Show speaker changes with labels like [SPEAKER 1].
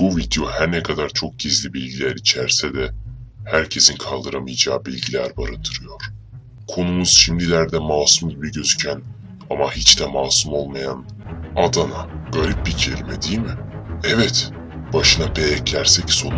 [SPEAKER 1] Bu video her ne kadar çok gizli bilgiler içerse de herkesin kaldıramayacağı bilgiler barındırıyor. Konumuz şimdilerde masum gibi gözüken ama hiç de masum olmayan Adana. Garip bir kelime değil mi? Evet, başına P eklersek sonu